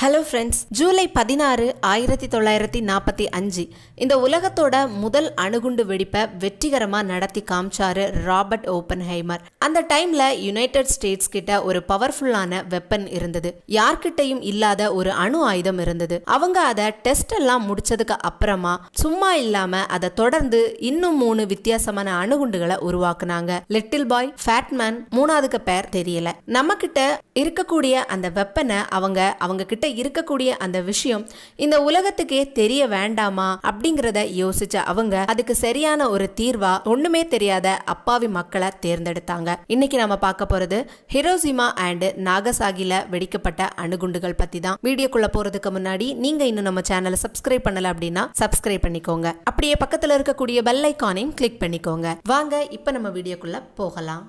Hello friends July பதினாறு ஆயிரத்தி தொள்ளாயிரத்தி நாற்பத்தி அஞ்சு. இந்த உலகத்தோட முதல் அணுகுண்டு வெடிப்பை வெற்றிகரமாக நடத்தி காமிச்சாரு ராபர்ட் ஓப்பன் ஹைமர் அந்த டைம்ல யுனைடெட் ஸ்டேட்ஸ் கிட்ட ஒரு பவர்ஃபுல்லான வெப்பன் இருந்தது. யார்கிட்டயும் இல்லாத ஒரு அணு ஆயுதம் இருந்தது. அவங்க அதை டெஸ்ட் எல்லாம் முடிச்சதுக்கு அப்புறமா சும்மா இல்லாம அதை தொடர்ந்து இன்னும் மூணு வித்தியாசமான அணுகுண்டுகளை உருவாக்குனாங்க. லிட்டில் பாய் ஃபேட்மேன் மூணாவதுக்கு பேர் தெரியல. நம்ம கிட்ட இருக்கக்கூடிய அந்த வெப்பனை அவங்க அவங்க கிட்ட இருக்கக்கூடிய அந்த விஷயம் இந்த உலகத்துக்கே தெரிய வேண்டாமா அப்படிங்கறத யோசிச்ச அவங்க அதுக்கு சரியான ஒரு தீர்வா ஒண்ணுமே தெரியாத அப்பாவி மக்களை தேர்ந்தெடுத்தாங்க. இன்னைக்கு நம்ம பார்க்க போறது ஹிரோசிமா அண்ட் நாகசாகில வெடிக்கப்பட்ட அணுகுண்டுகள் பத்தி தான் வீடியோக்குள்ள போறதுக்கு முன்னாடி நீங்க இன்னும் நம்ம சேனலை சப்ஸ்கிரைப் பண்ணல அப்படின்னா சப்ஸ்கிரைப் பண்ணிக்கோங்க. அப்படியே பக்கத்துல இருக்கக்கூடிய பெல் ஐக்கானையும் கிளிக் பண்ணிக்கோங்க. வாங்க இப்ப நம்ம வீடியோக்குள்ள போகலாம்.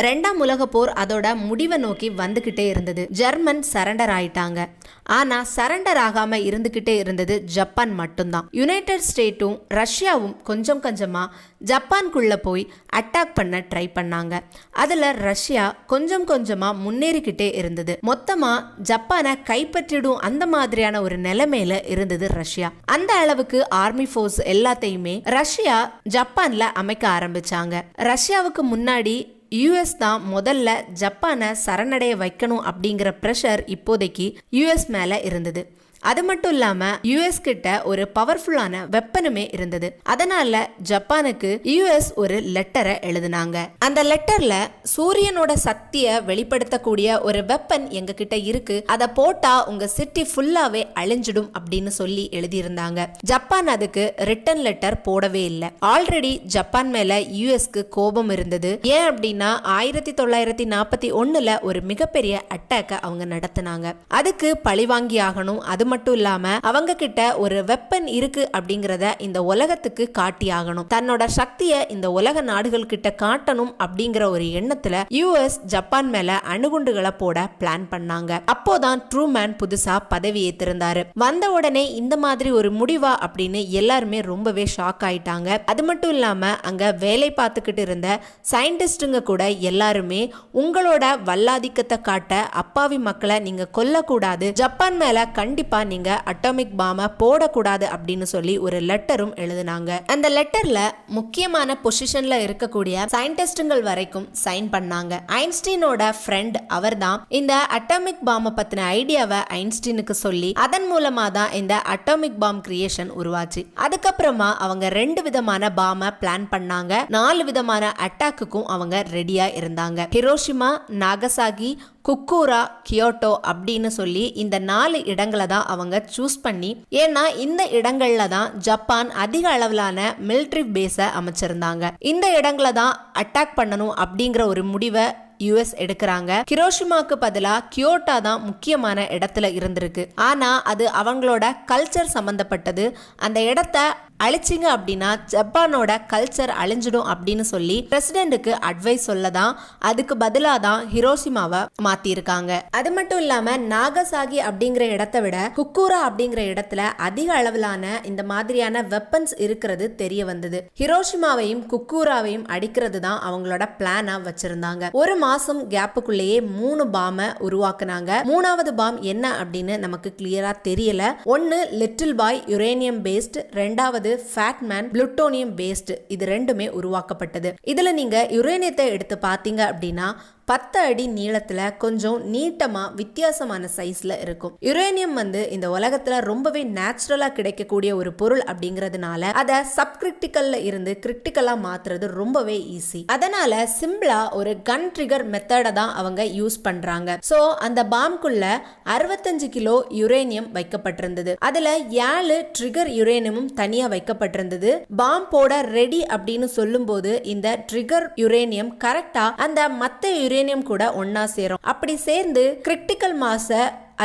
ரெண்டாம் உலக போர் அதோட முடிவை நோக்கி வந்துகிட்டே இருந்தது. ஜெர்மன் சரண்டர் ஆயிட்டாங்க. ஆனா சரண்டர் ஆகாம இருந்துகிட்டே இருந்தது ஜப்பான் மட்டும்தான். யுனைடெட் ஸ்டேட்டும் ரஷ்யாவும் கொஞ்சம் கொஞ்சமா ஜப்பான்குள்ள போய் அட்டாக் பண்ண ட்ரை பண்ணாங்க. அதுல ரஷ்யா கொஞ்சம் கொஞ்சமா முன்னேறிக்கிட்டே இருந்தது. மொத்தமா ஜப்பானை கைப்பற்றிடும் அந்த மாதிரியான ஒரு நிலைமையில இருந்தது ரஷ்யா. அந்த அளவுக்கு ஆர்மி ஃபோர்ஸ் எல்லாத்தையுமே ரஷ்யா ஜப்பான்ல அமைக்க ஆரம்பிச்சாங்க. ரஷ்யாவுக்கு முன்னாடி யூஎஸ் தான் முதல்ல ஜப்பானை சரணடைய வைக்கணும் அப்படிங்கிற ப்ரெஷர் இப்போதைக்கு யூஎஸ் மேலே இருந்தது. அது மட்டும் இல்லாம யூஎஸ் கிட்ட ஒரு பவர்ஃபுல்லான வெப்பனுமே இருந்தது. அதனால ஜப்பானுக்கு யூஎஸ் ஒரு லெட்டரை எழுதினாங்க. அந்த லெட்டர்ல சூரியனோட சக்தியை வெளிப்படுத்தக்கூடிய ஒரு வெப்பன் எங்க கிட்ட இருக்கு. அதை போட்டா உங்க சிட்டி ஃபுல்லாவே அழிஞ்சிடும் அப்படின்னு சொல்லி எழுதியிருந்தாங்க. ஜப்பான் அதுக்கு ரிட்டன் லெட்டர் போடவே இல்லை. ஆல்ரெடி ஜப்பான் மேல யூஎஸ்க்கு கோபம் இருந்தது. ஏன் அப்படின்னா ஆயிரத்தி தொள்ளாயிரத்தி நாற்பத்தி ஒன்னுல ஒரு மிகப்பெரிய அட்டாக்கை அவங்க நடத்தினாங்க. அதுக்கு பழிவாங்கி ஆகணும். அது மட்டும் இல்லாம அவங்க கிட்ட ஒரு வெப்பன் இருக்கு அப்படிங்கறத இந்த உலகத்துக்கு காட்டி ஆகணும் தன்னோட சக்தியை இந்த உலக நாடுகள் கிட்ட காட்டணும் அப்படிங்கிற ஒரு எண்ணத்துல யூஎஸ் ஜப்பான் மேல அணுகுண்டுகளை போட பிளான் பண்ணாங்க. அப்போதான் ட்ரூமேன் புதுசா பதவி ஏத்திருந்தாரு. வந்த உடனே இந்த மாதிரி ஒரு முடிவா அப்படின்னு எல்லாருமே ரொம்பவே ஷாக் ஆயிட்டாங்க. அது மட்டும் இல்லாம அங்க வேலை பார்த்துக்கிட்டு இருந்த சயின்டிஸ்டுங்க கூட எல்லாருமே உங்களோட வல்லாதிக்கத்தை காட்ட அப்பாவி மக்களை நீங்க கொல்லக்கூடாது. ஜப்பான் மேல கண்டிப்பா நீங்க அட்டாமிக் பாமை போடக்கூடாது அப்படின்னு சொல்லி ஒரு லெட்டரும் எழுதினாங்க. அந்த லெட்டரில் முக்கியமான பொசிஷனில் இருக்கக்கூடிய சயின்டிஸ்டுங்கள் வரைக்கும் சைன் பண்ணாங்க. ஐன்ஸ்டீனோட ஃப்ரெண்ட் அவர்தான். இந்த அட்டாமிக் பாமை பற்றின ஐடியாவை ஐன்ஸ்டீனுக்கு சொல்லி அதன் மூலமாக தான் இந்த அட்டாமிக் பாம் கிரியேஷன் உருவாச்சு. அதுக்கப்புறமா அவங்க ரெண்டு விதமான பாமை பிளான் பண்ணாங்க. நாலு விதமான அட்டாக்குக்கும் அவங்க ரெடியாக இருந்தாங்க. ஹிரோஷிமா நாகசாகி குக்கூரா கியோட்டோ அப்படின்னு சொல்லி இந்த நாலு இடங்களை தான் அவங்க சூஸ் பண்ணி ஏன்னா இந்த இடங்கள்ல தான் ஜப்பான் அதிக அளவிலான மிலிட்ரி பேஸை அமைச்சிருந்தாங்க. இந்த இடங்களை தான் அட்டாக் பண்ணணும் அப்படிங்கிற ஒரு முடிவை யுஎஸ் எடுக்கிறாங்க. கிரோஷிமாக்கு பதிலா கியோட்டா தான் முக்கியமான இடத்துல இருந்திருக்கு. ஆனா அது அவங்களோட கல்ச்சர் சம்பந்தப்பட்டது. அந்த இடத்த அழிச்சிங்க அப்படின்னா ஜப்பானோட கல்ச்சர் அழிஞ்சிடும் அப்படின்னு சொல்லி பிரசிடென்ட்டுக்கு அட்வைஸ் சொல்ல தான் அதுக்கு பதிலாக தான் ஹிரோஷிமாவை மாற்றியிருக்காங்க அது மட்டும் இல்லாமல் நாகசாகி அப்படிங்கிற இடத்த விட குக்கூரா அப்படிங்கிற இடத்துல அதிக அளவிலான இந்த மாதிரியான வெப்பன்ஸ் இருக்கிறது தெரிய வந்தது. ஹிரோஷிமாவையும் குக்கூராவையும் அடிக்கிறது தான் அவங்களோட பிளானா வச்சிருந்தாங்க. ஒரு மாசம் கேப்புக்குள்ளேயே மூணு பாம உருவாக்குனாங்க. மூணாவது பாம் என்ன அப்படின்னு நமக்கு கிளியரா தெரியல. ஒன்னு லிட்டில் பாய் யுரேனியம் பேஸ்ட் ரெண்டாவது ஃபேட்மேன் புளுட்டோனியம் பேஸ்ட் இது ரெண்டுமே உருவாக்கப்பட்டது. இதுல நீங்க யுரேனியத்தை எடுத்து பார்த்தீங்க அப்படின்னா பத்து அடி நீளத்துல கொஞ்சம் நீட்டமா வித்தியாசமான சைஸ்ல இருக்கும். யுரேனியம் வந்து இந்த உலகத்துல ரொம்பவே நேச்சுரலா கிடைக்கக்கூடிய ஒரு பொருள் அப்படிங்கறதுனால அதை சப்கிரிட்டிக்கல்ல இருந்து கிரிட்டிக்கலா மாத்துறது ரொம்பவே ஈஸி அதனால சிம்பிளா ஒரு கன் ட்ரிகர் மெத்தடை தான் அவங்க யூஸ் பண்றாங்க. சோ அந்த பாம்குள்ள அறுபத்தஞ்சு கிலோ யுரேனியம் வைக்கப்பட்டிருந்தது. அதுல ஏழு ட்ரிகர் யுரேனியமும் தனியா வைக்கப்பட்டிருந்தது. பாம் போட ரெடி அப்படின்னு சொல்லும்போது இந்த ட்ரிகர் யுரேனியம் கரெக்டா அந்த மத்த யுரேனியம் கூட ஒன்னா சேரும். அப்படி சேர்ந்து கிரிட்டிக்கல் மாச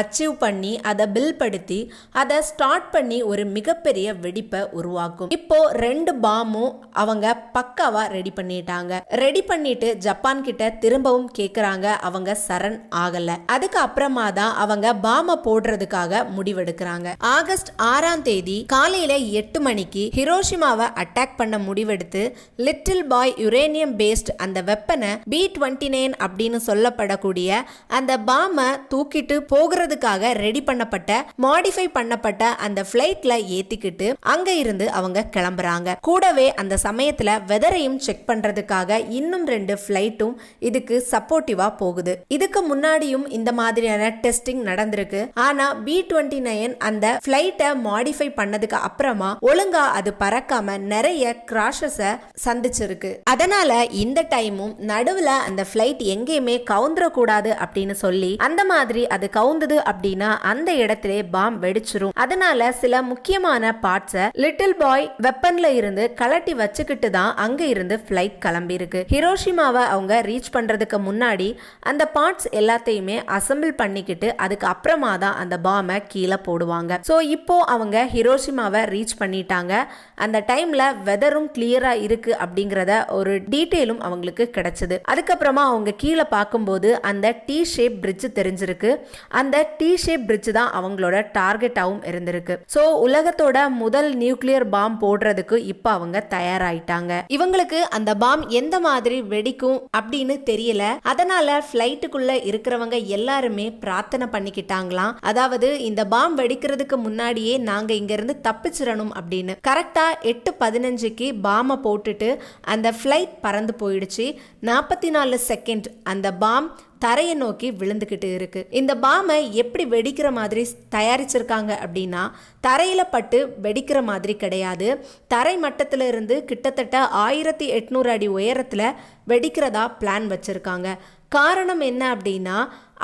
அச்சீவ் பண்ணி அதை பில் படுத்தி அதை ஸ்டார்ட் பண்ணி ஒரு மிகப்பெரிய வெடிப்பை உருவாக்கும். இப்போ ரெண்டு பாமும் அவங்க பக்காவா ரெடி பண்ணிட்டாங்க. ரெடி பண்ணிட்டு ஜப்பான் கிட்ட திரும்பவும் கேக்குறாங்க அவங்க சரண் ஆகல. அதுக்கு அப்புறமா தான் அவங்க பாம போடுறதுக்காக முடிவெடுக்கிறாங்க. ஆகஸ்ட் ஆறாம் தேதி காலையில எட்டு மணிக்கு ஹிரோஷிமாவை அட்டாக் பண்ண முடிவெடுத்து லிட்டில் பாய் யுரேனியம் பேஸ்ட் அந்த வெப்பனை பி டுவெண்ட்டி நைன் அப்படின்னு சொல்லப்படக்கூடிய அந்த பாமை தூக்கிட்டு போகிற போறதுக்காக ரெடி பண்ணப்பட்ட மாடிஃபை பண்ணப்பட்ட அந்த பிளைட்ல ஏத்திக்கிட்டு அங்க இருந்து அவங்க கிளம்புறாங்க. கூடவே அந்த சமயத்துல வெதரையும் செக் பண்றதுக்காக இன்னும் ரெண்டு பிளைட்டும் இதுக்கு சப்போர்ட்டிவா போகுது. இதுக்கு முன்னாடியும் இந்த மாதிரியான டெஸ்டிங் நடந்திருக்கு. ஆனா பி டுவெண்ட்டி நைன் அந்த பிளைட்டை மாடிஃபை பண்ணதுக்கு அப்புறமா ஒழுங்கா அது பறக்காம நிறைய கிராஷஸ சந்திச்சிருக்கு. அதனால இந்த டைமும் நடுவுல அந்த பிளைட் எங்கேயுமே கவுந்துடக்கூடாது அப்படின்னு சொல்லி அந்த மாதிரி அது கவுந்தது அப்படின்னா அந்த இடத்திலே பாம் வெடிச்சிரும். அதனால சில முக்கியமான பார்ட்ஸை லிட்டில் பாய் வெப்பன்ல இருந்து கலட்டி வச்சுக்கிட்டு தான் அங்க இருந்து ஃபிளைட் கிளம்பி இருக்கு ஹிரோஷிமாவை அவங்க ரீச் பண்றதுக்கு முன்னாடி அந்த பார்ட்ஸ் எல்லாத்தையுமே அசம்பிள் பண்ணிக்கிட்டு அதுக்கு அப்புறமா தான் அந்த பாமை கீழே போடுவாங்க. ஸோ இப்போ அவங்க ஹிரோஷிமாவை ரீச் பண்ணிட்டாங்க. அந்த டைம்ல வெதரும் கிளியரா இருக்கு அப்படிங்கிறத ஒரு டீட்டெயிலும் அவங்களுக்கு கிடைச்சது. அதுக்கப்புறமா அவங்க கீழே பார்க்கும்போது அந்த டி ஷேப் பிரிட்ஜ் தெரிஞ்சிருக்கு. அந்த டி ஷேப் பிரிட்ஜ் தான் அவங்களோட டார்கெட்டாகவும் இருந்திருக்கு. ஸோ உலகத்தோட முதல் நியூக்ளியர் பாம் போடுறதுக்கு இப்போ அவங்க தயாராயிட்டாங்க. இவங்களுக்கு அந்த பாம் எந்த மாதிரி வெடிக்கும் அப்படின்னு தெரியல. அதனால ஃப்ளைட்டுக்குள்ள இருக்கிறவங்க எல்லாருமே பிரார்த்தனை பண்ணிக்கிட்டாங்களாம். அதாவது இந்த பாம் வெடிக்கிறதுக்கு முன்னாடியே நாங்க இங்க இருந்து தப்பிச்சிடணும் அப்படின்னு. கரெக்டா எட்டு பதினஞ்சுக்கு பாமை போட்டுட்டு அந்த ஃப்ளைட் பறந்து போயிடுச்சு. நாற்பத்தி நாலு செகண்ட் அந்த பாம் தரையை நோக்கி விழுந்துக்கிட்டு இருக்கு. இந்த பாமை எப்படி வெடிக்கிற மாதிரி தயாரிச்சிருக்காங்க அப்படின்னா தரையில பட்டு வெடிக்கிற மாதிரி கிடையாது. தரை மட்டத்தில் இருந்து கிட்டத்தட்ட ஆயிரத்தி எட்நூறு அடி உயரத்துல வெடிக்கிறதா பிளான் வச்சிருக்காங்க. காரணம் என்ன அப்படின்னா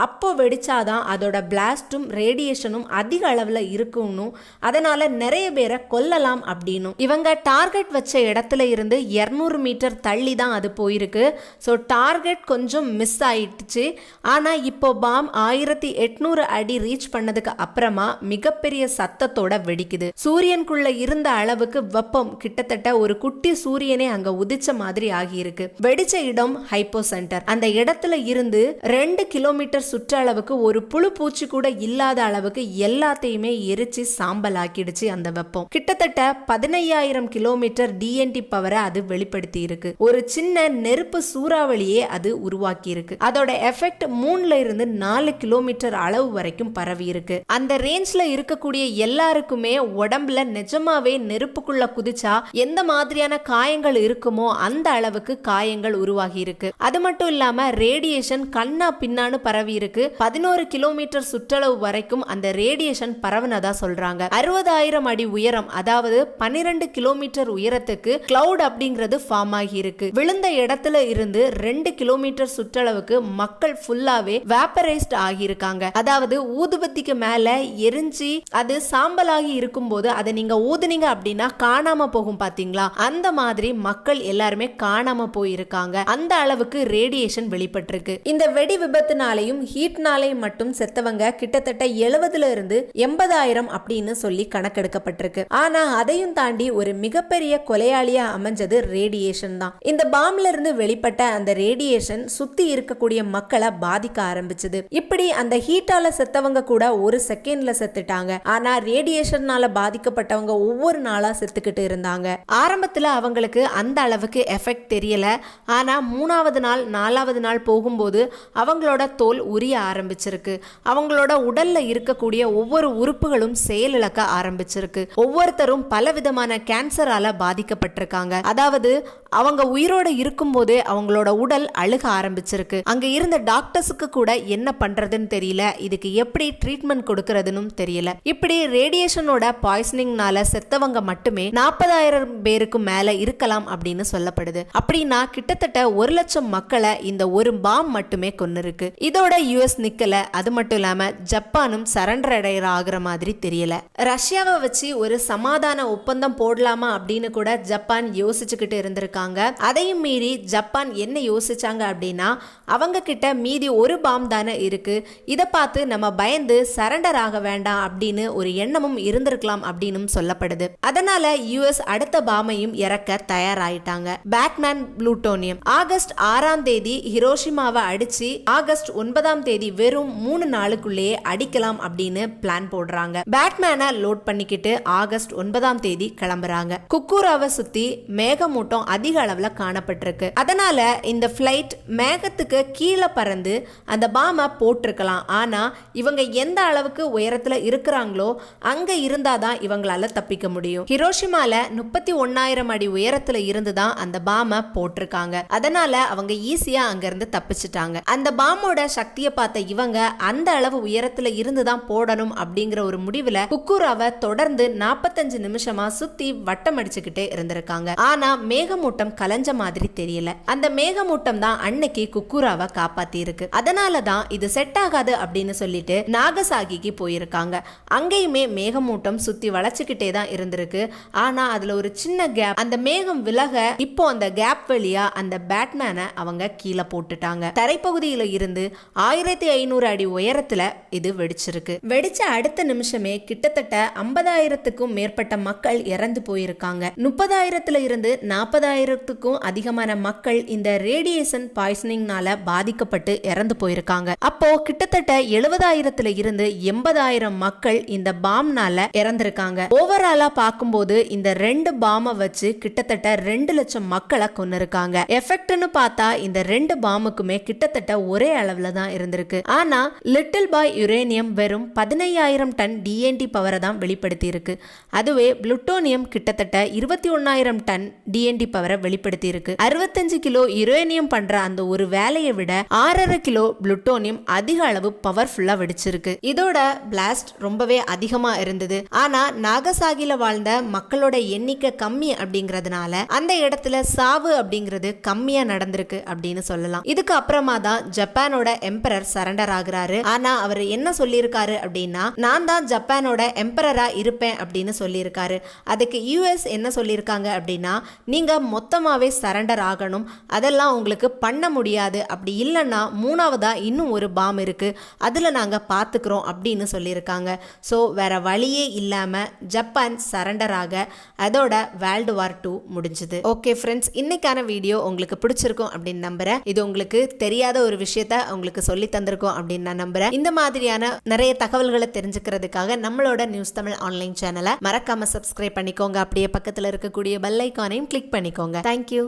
அப்போ வெடிச்சாதான் அதோட பிளாஸ்டும் ரேடியேஷனும் அதிக அளவில் இருக்கும்னு. அதனால நிறைய பேரை கொல்லலாம் அப்படின்னும் இவங்க டார்கெட் வச்ச இடத்துல இருந்து இரநூறு மீட்டர் தள்ளி தான் அது போயிருக்கு. ஸோ டார்கெட் கொஞ்சம் மிஸ் ஆயிடுச்சு. ஆனால் இப்போ பாம் ஆயிரத்தி எட்நூறு அடி ரீச் பண்ணதுக்கு அப்புறமா மிகப்பெரிய சத்தத்தோட வெடிக்குது. சூரியனுக்குள்ள இருந்த அளவுக்கு வெப்பம் கிட்டத்தட்ட ஒரு குட்டி சூரியனே அங்க உதிச்ச மாதிரி ஆகியிருக்கு. வெடிச்ச இடம் ஹைப்போ சென்டர் அந்த இடத்துல இருந்து ரெண்டு கிலோமீட்டர் சுற்றளவுக்கு ஒரு புழு பூச்சி கூட இல்லாத அளவுக்கு எல்லாத்தையுமே எரிச்சு சாம்பல் ஆக்கிடுச்சு அந்த வெப்பம். கிட்டத்தட்ட பதினையாயிரம் கிலோமீட்டர் டிஎன்டி பவரை அது வெளிப்படுத்தி இருக்கு ஒரு சின்ன நெருப்பு சூறாவளியே அது உருவாக்கி இருக்கு அதோட எஃபெக்ட் மூணுல இருந்து நாலு கிலோமீட்டர் அளவு வரைக்கும் பரவி இருக்கு அந்த ரேஞ்ச்ல இருக்கக்கூடிய எல்லாருக்குமே உடம்புல நிஜமாவே நெருப்புக்குள்ள குதிச்சா எந்த மாதிரியான காயங்கள் இருக்குமோ அந்த அளவுக்கு காயங்கள் உருவாகி இருக்கு அது மட்டும் இல்லாம ரேடியேஷன் கண்ணா பின்னான்னு பரவி இருக்கு பதினோரு கிலோமீட்டர் சுற்றளவு வரைக்கும் அந்த ரேடியேஷன் பரவுனதா சொல்றாங்க. அறுபதாயிரம் அடி உயரம் அதாவது பன்னிரண்டு கிலோமீட்டர் உயரத்துக்கு கிளவுட் அப்படிங்கிறது ஃபார்ம் ஆகி இருக்கு விழுந்த இடத்துல இருந்து ரெண்டு கிலோமீட்டர் சுற்றளவுக்கு மக்கள் ஃபுல்லாவே வேப்பரைஸ்ட் ஆகியிருக்காங்க. அதாவது ஊதுபத்திக்கு மேல எரிஞ்சு அது சாம்பலாகி இருக்கும்போது அதை நீங்க ஊதுனீங்க அப்படின்னா காணாம போகும் பாத்தீங்களா? அந்த மாதிரி மக்கள் எல்லாருமே காணாம போயிருக்காங்க. அந்த அளவுக்கு ரேடியேஷன் வெளிப்பட்டிருக்கு. இந்த வெடி விபத்துனாலையும் ஹீட்னாலே மட்டும் செத்தவங்க கிட்டத்தட்ட எழுபதுல இருந்து எண்பதாயிரம் அப்படின்னு சொல்லி கணக்கெடுக்கப்பட்டிருக்கு. ஆனா அதையும் தாண்டி ஒரு மிகப்பெரிய கொலையாளியா அமைஞ்சது ரேடியேஷன் தான். இந்த பாம்ல இருந்து வெளிப்பட்ட அந்த ரேடியேஷன் சுத்தி இருக்கக்கூடிய மக்களை பாதிக்க ஆரம்பிச்சது. இப்படி அந்த ஹீட்டால செத்தவங்க கூட ஒரு செகண்ட்ல செத்துட்டாங்க. ஆனா ரேடியேஷன்னால பாதிக்கப்பட்டவங்க ஒவ்வொரு நாளா செத்துக்கிட்டு இருந்தாங்க. ஆரம்பத்துல அவங்களுக்கு அந்த அளவுக்கு எஃபெக்ட் தெரியல. ஆனா மூணாவது நாள் நாலாவது நாள் போகும்போது அவங்களோட தோல் உரிய ஆரம்பிச்சிருக்கு. அவங்களோட உடல்ல இருக்கக்கூடிய ஒவ்வொரு உறுப்புகளும் செயலிழக்க ஆரம்பிச்சிருக்கு. ஒவ்வொருத்தரும் பலவிதமான கேன்சரால பாதிக்கப்பட்டிருக்காங்க. அதாவது அவங்க உயிரோட இருக்கும்போதே அவங்களோட உடல் அழுக ஆரம்பிச்சிருக்கு. அங்க இருந்த டாக்டர்ஸுக்கு கூட என்ன பண்றதுன்னு தெரியல. இதுக்கு எப்படி ட்ரீட்மெண்ட் கொடுக்கறதுன்னு தெரியல. இப்படி ரேடியேஷனோட பாய்சனிங்னால செத்தவங்க மட்டுமே நாற்பதாயிரம் பேருக்கு மேல இருக்கலாம் அப்படின்னு சொல்லப்படுது. அப்படின்னா கிட்டத்தட்ட ஒரு லட்சம் மக்களை இந்த ஒரு பாம் மட்டுமே கொண்டு இருக்கு இதோட யுஎஸ் நிக்கல. அது மட்டும் இல்லாம ஜப்பானும் சரண்டர் அடைகிற ஆகுற மாதிரி தெரியல. ரஷ்யாவை வச்சு ஒரு சமாதான ஒப்பந்தம் போடலாமா அப்படின்னு கூட ஜப்பான் யோசிச்சுக்கிட்டு இருந்திருக்காங்க. அதையும் மீறி ஜப்பான் என்ன யோசிச்சாங்க அப்படின்னா அவங்க கிட்ட மீதி ஒரு பாம் தானே இருக்கு. இதை பார்த்து நம்ம பயந்து சரண்டர் ஆக வேண்டாம் அப்படின்னு ஒரு எண்ணமும் இருந்திருக்கலாம் அப்படின்னு சொல்லப்படுது. அதனால யுஎஸ் அடுத்த பாமையும் இறக்க தயாராயிட்டாங்க. பேட்மேன் ப்ளூட்டோனியம் ஆகஸ்ட் ஆறாம் தேதி ஹிரோஷிமாவை அடிச்சு ஆகஸ்ட் ஒன்பதாம் தேதி வெறும் மூணு நாளுக்குள்ளேயே அடிக்கலாம் அப்படின்னு பிளான் போடுறாங்க. பேட்மேனை லோட் பண்ணிக்கிட்டு ஆகஸ்ட் ஒன்பதாம் தேதி கிளம்புறாங்க. குக்கூராவை சுத்தி மேகமூட்டம் அதிக அளவுல காணப்பட்டிருக்கு. அதனால இந்த ஃப்ளைட் மேகத்துக்கு கீழே பறந்து அந்த பாமை போட்டிருக்கலாம். ஆனா இவங்க எந்த அளவுக்கு உயரத்துல இருக்கிறாங்களோ அங்க இருந்தாதான் இவங்களால தப்பிக்க முடியும். ஹிரோஷிமால முப்பத்தி ஒன்னாயிரம் அடி உயரத்துல இருந்து தான் அந்த பாமை போட்டிருக்காங்க. அதனால அவங்க ஈஸியா அங்க இருந்து தப்பிச்சிட்டாங்க. அந்த பாமோட சக்தி சக்தியை பார்த்த இவங்க அந்த அளவு உயரத்துல இருந்து தான் போடணும் அப்படிங்கிற ஒரு முடிவுல குக்கூராவை தொடர்ந்து நாற்பத்தஞ்சு நிமிஷமா சுத்தி வட்டம் அடிச்சுக்கிட்டே இருந்திருக்காங்க. ஆனா மேகமூட்டம் கலைஞ்ச மாதிரி தெரியல. அந்த மேகமூட்டம் தான் அன்னைக்கு குக்கூராவை காப்பாத்தி இருக்கு அதனால தான் இது செட் ஆகாது அப்படின்னு சொல்லிட்டு நாகசாகிக்கு போயிருக்காங்க. அங்கேயுமே மேகமூட்டம் சுத்தி வளைச்சுக்கிட்டே தான் இருந்திருக்கு. ஆனா அதுல ஒரு சின்ன கேப் அந்த மேகம் விலக இப்போ அந்த கேப் வழியா அந்த பேட்மேனை அவங்க கீழே போட்டுட்டாங்க. தரைப்பகுதியில இருந்து ஆயிரத்தி ஐநூறு அடி உயரத்துல இது வெடிச்சிருக்கு. வெடிச்ச அடுத்த நிமிஷமே கிட்டத்தட்ட ஐம்பதாயிரத்துக்கும் மேற்பட்ட மக்கள் இறந்து போயிருக்காங்க. முப்பதாயிரத்துல இருந்து நாற்பதாயிரத்துக்கும் அதிகமான மக்கள் இந்த ரேடியேஷன் பாய்சனிங்னால பாதிக்கப்பட்டு இறந்து போயிருக்காங்க. அப்போ கிட்டத்தட்ட எழுபதாயிரத்துல இருந்து எண்பதாயிரம் மக்கள் இந்த பாம்னால இறந்திருக்காங்க. ஓவராலா பார்க்கும்போது இந்த ரெண்டு பாமை வச்சு கிட்டத்தட்ட ரெண்டு லட்சம் மக்களை கொன்னிருக்காங்க. எஃபெக்ட்னு பார்த்தா இந்த ரெண்டு பாமுக்குமே கிட்டத்தட்ட ஒரே அளவுல தான் இருந்திருக்கு. ஆனா லிட்டில் பாய் யுரேனியம் வெறும் பதினையாயிரம் டன் டிஎன்டி பவரை தான் வெளிப்படுத்தி இருக்கு அதுவே புளுட்டோனியம் கிட்டத்தட்ட இருபத்தி ஒன்னாயிரம் டன் டிஎன்டி பவரை வெளிப்படுத்தி இருக்கு அறுபத்தஞ்சு கிலோ யுரேனியம் பண்ற அந்த ஒரு வேலையை விட ஆறரை கிலோ புளுட்டோனியம் அதிக அளவு பவர்ஃபுல்லா வெடிச்சிருக்கு. இதோட பிளாஸ்ட் ரொம்பவே அதிகமா இருந்தது. ஆனா நாகசாகில வாழ்ந்த மக்களோட எண்ணிக்கை கம்மி அப்படிங்கறதுனால அந்த இடத்துல சாவு அப்படிங்கிறது கம்மியா நடந்திருக்கு அப்படின்னு சொல்லலாம். இதுக்கு அப்புறமா தான் ஜப்பானோட எம்பரர் சரண்டர் ஆகுறாரு. ஆனா அவர் என்ன சொல்லியிருக்காரு அப்படின்னா நான் தான் ஜப்பானோட எம்பரரா இருப்பேன் அப்படின்னு சொல்லியிருக்காரு. அதுக்கு யூஎஸ் என்ன சொல்லியிருக்காங்க அப்படின்னா நீங்க மொத்தமாவே சரண்டர் ஆகணும். அதெல்லாம் உங்களுக்கு பண்ண முடியாது. அப்படி இல்லைன்னா மூணாவதா இன்னும் ஒரு பாம் இருக்கு. அதுல நாங்க பாத்துக்கிறோம் அப்படின்னு சொல்லியிருக்காங்க. ஸோ வேற வழியே இல்லாம ஜப்பான் சரண்டர் ஆக அதோட வேர்ல்டு வார் டூ முடிஞ்சது. ஓகே ஃப்ரெண்ட்ஸ் இன்னைக்கான வீடியோ உங்களுக்கு பிடிச்சிருக்கும் அப்படின்னு நம்புறேன். இது உங்களுக்கு தெரியாத ஒரு விஷயத்த உங்களுக்கு சொல்லி தந்திருக்கோம் அப்படின்னு நான் நம்புறேன். இந்த மாதிரியான நிறைய தகவல்களை தெரிஞ்சுக்கிறதுக்காக நம்மளோட நியூஸ் தமிழ் ஆன்லைன் சேனலை மறக்காம சப்ஸ்கிரைப் பண்ணிக்கோங்க. அப்படியே பக்கத்தில் இருக்கக்கூடிய பெல் ஐக்கானையும் கிளிக் பண்ணிக்கோங்க. தேங்க்யூ